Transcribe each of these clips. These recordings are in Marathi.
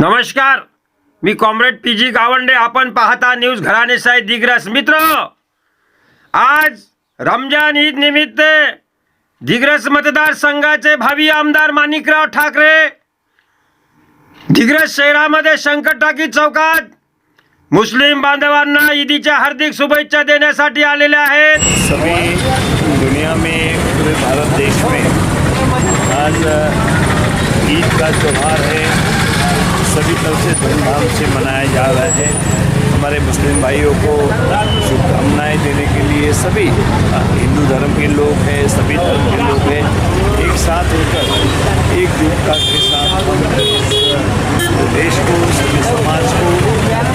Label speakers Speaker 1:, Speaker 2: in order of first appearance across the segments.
Speaker 1: नमस्कार. मी कॉम्रेड पी जी गावंडे. आपण पाहता न्यूज घराणे साई दिग्रस मित्र. आज रमजान ईद निमित्त दिग्रस मतदारसंघाचे भावी आमदार माणिकराव ठाकरे दिग्रस शहरामध्ये शंकरटाकी चौकात मुस्लिम बांधवांना ईदीच्या हार्दिक शुभेच्छा देण्यासाठी आलेले आहेत.
Speaker 2: सभी दुनिया में पूरे भारत देश में आज ईद का त्यौहार है सभी तरफ़ से धूमधाम से मनाया जा रहा है। हमारे मुस्लिम भाइयों को शुभकामनाएँ देने के लिए सभी हिंदू धर्म के लोग हैं, सभी धर्म के लोग हैं, एक साथ होकर एकजुटता के साथ देश को, सभी समाज को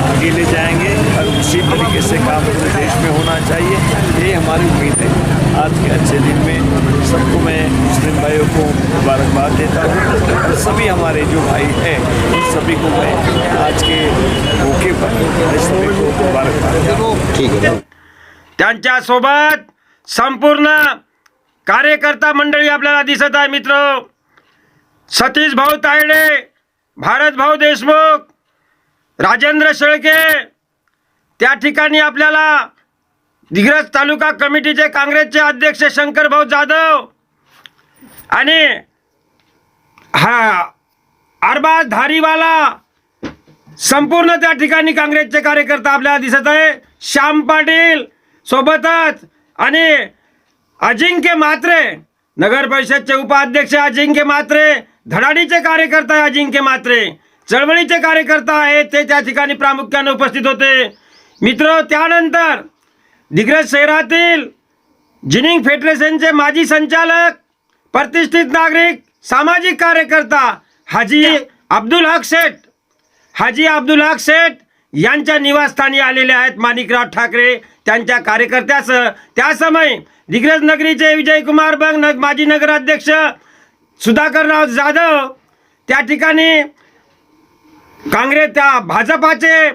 Speaker 2: आगे ले जाएँगे और उसी तरीके से काम देश में होना चाहिए। ये हमारी उम्मीद है। आज के अच्छे दिन में सबको मैं मुस्लिम भाइयों को मुबारकबाद देता हूँ। सभी हमारे जो भाई हैं उन सभी को मैं आज के मौके पर सभी को मुबारकबाद देता हूँ।
Speaker 1: त्यांच्यासोबत संपूर्ण कार्यकर्ता मंडळी आपल्याला दिसत आहे मित्र. सतीश भाऊ तायडे भारत भाऊ देशमुख राजेंद्र शेळके त्या ठिकाणी आपल्याला दिग्रज तालुका कमिटीचे काँग्रेसचे अध्यक्ष शंकरभाऊ जाधव आणि हा अरबाज धारीवाला संपूर्ण त्या ठिकाणी काँग्रेसचे कार्यकर्ता आपल्याला दिसत आहे. श्याम पाटील सोबतच आणि अजिंक्य मात्रे नगर परिषदचे उपाध्यक्ष अजिंक्य मात्रे धडाडीचे कार्यकर्ता आहे अजिंक्य मात्रे चळवळीचे कार्यकर्ता आहेत ते त्या ठिकाणी प्रामुख्याने उपस्थित होते. मित्र त्यानंतर दिग्रज शहरातील जिनिंग फेडरेशनचे माजी संचालक प्रतिष्ठित नागरिक सामाजिक कार्यकर्ता हाजी अब्दुल हक शेठ. हाजी अब्दुल हक शेठ यांच्या निवासस्थानी आलेले आहेत माणिकराव ठाकरे त्यांच्या कार्यकर्त्यासह. त्यासमयी दिग्रज नगरीचे विजयकुमार बंग न माजी नगराध्यक्ष सुधाकरराव जाधव. त्या ठिकाणी काँग्रेस त्या भाजपाचे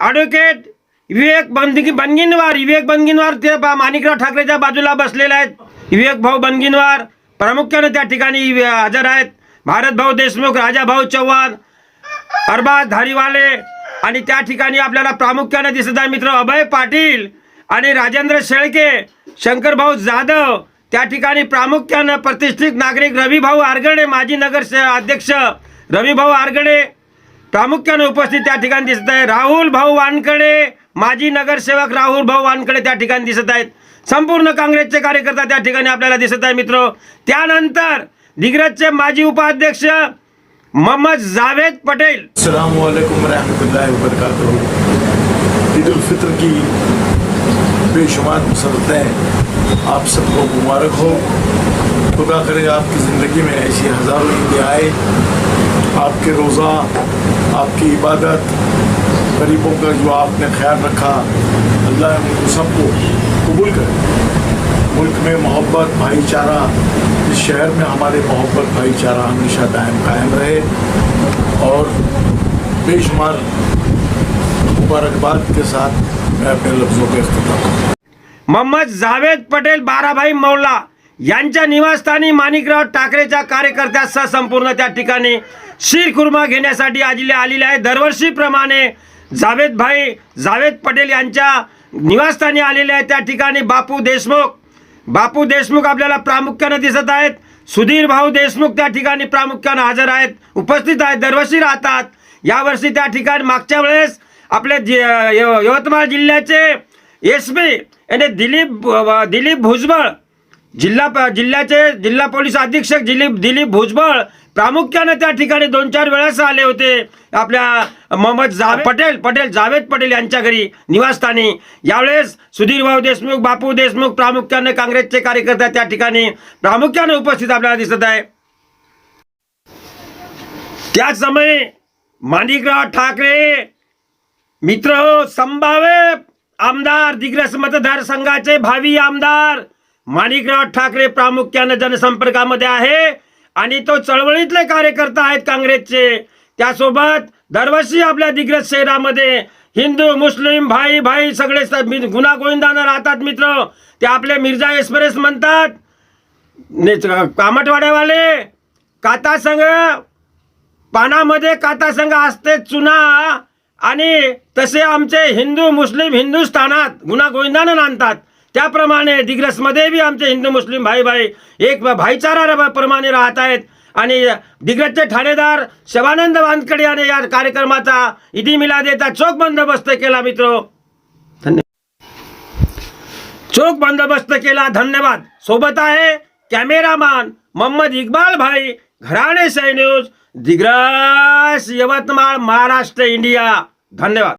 Speaker 1: ॲडव्होकेट विवेक बनगी बनगिनवार विवेक बनगिनवार ते बा- माणिकराव ठाकरेच्या बाजूला बसलेले आहेत. विवेक भाऊ बनगिनवार प्रामुख्याने त्या ठिकाणी हजर आहेत. भारत भाऊ देशमुख राजा भाऊ चव्हाण अरबाज धारीवाले आणि त्या ठिकाणी आपल्याला प्रामुख्याने दिसत आहे मित्र अभय पाटील आणि राजेंद्र शेळके शंकरभाऊ जाधव त्या ठिकाणी प्रामुख्यानं प्रतिष्ठित नागरिक रविभाऊ आरगडे माजी नगर अध्यक्ष रविभाऊ आरगडे. प्रामुख्याने उपस्थित त्या ठिकाणी दिसत आहे राहुल भाऊ वानकडे माजी नगरसेवक राहुल भाऊ वानकडे त्या ठिकाणी दिसत आहेत. संपूर्ण काँग्रेसचे कार्यकर्ता त्या ठिकाणी आपल्याला दिसत आहे मित्र. त्यानंतर दिग्रजचे माजी उपाध्यक्ष मोहम्मद जावेद पटेल.
Speaker 3: अल्लाम वरहमल वर्क की बेशुमार आप सबको मुबारक हो। खुदा करे आपकी ज़िंदगी में ऐसी हज़ारों ईदें आए। आपके रोज़ा आपकी इबादत गरीबों का जो आपने ख्याल रखा अल्लाह उनको सबको कबूल करे। मुल्क में मोहब्बत भाईचारा इस शहर में हमारे मोहब्बत भाईचारा हमेशा दायम कायम रहे। और बेशुमार मुबारकबाद के साथ मैं अपने लफ्ज़ों का अख्ताम
Speaker 1: मोहम्मद जावेद पटेल बाराभाई मौला यांच्या निवासस्थानी माणिकराव ठाकरेच्या कार्यकर्त्यासह संपूर्ण त्या ठिकाणी शीरखुर्मा घेण्यासाठी आलेले आलेले आहे. दरवर्षीप्रमाणे जावेद भाई जावेद पटेल यांच्या निवासस्थानी आलेले आहेत त्या ठिकाणी बापू देशमुख. बापू देशमुख आपल्याला प्रामुख्यानं दिसत आहेत. सुधीर भाऊ देशमुख त्या ठिकाणी प्रामुख्यानं हजर आहेत उपस्थित आहेत दरवर्षी राहतात. यावर्षी त्या ठिकाणी मागच्या वेळेस आपले जि यवतमाळ जिल्ह्याचे एस पी याने दिलीप दिलीप भुजबळ जिल्हा जिल्ह्याचे जिल्हा पोलीस अधीक्षक दिलीप दिलीप भुजबळ प्रामुख्याने त्या ठिकाणी दोन चार वेळेस आले होते. आपल्या मोहम्मद जा पटेल पटेल जावेद पटेल यांच्या घरी निवासस्थानी. यावेळेस सुधीर भाऊ देशमुख बापू देशमुख प्रामुख्याने काँग्रेसचे कार्यकर्ते त्या ठिकाणी प्रामुख्याने उपस्थित आपल्याला दिसत आहे. त्याच समयी माणिकराव ठाकरे मित्र हो संभाव्य आमदार दिग्रस मतदारसंघाचे भावी आमदार माणिकराव ठाकरे प्रामुख्याने जनसंपर्कामध्ये आहे आणि तो चळवळीतले कार्यकर्ता आहेत काँग्रेसचे. त्यासोबत दरवर्षी आपल्या दिग्रज शहरामध्ये हिंदू मुस्लिम भाई भाई सगळे स- मि- गुन्हा गोविंदानं राहतात मित्र. ते आपले मिर्झा एक्सप्रेस म्हणतात. कामटवाड्यावाले काता संघ पानामध्ये कातासंग असते चुना. आणि तसे आमचे हिंदू मुस्लिम हिंदुस्थानात गुन्हा गोविंदानं नांदतात. त्याप्रमाणे दिग्रसमध्ये बी आमचे हिंदू मुस्लिम भाई भाई एक भाईचारा प्रमाणे राहत आहेत. आणि दिग्रजचे ठाणेदार शिवानंद वानकडे याने या कार्यक्रमाचा ईदी मिलादेचा चोख बंदोबस्त केला मित्र. चोख बंदोबस्त केला धन्यवाद. सोबत आहे कॅमेरामॅन मोहम्मद इकबाल भाई घराणे न्यूज दिग्रस यवतमाळ महाराष्ट्र इंडिया. धन्यवाद.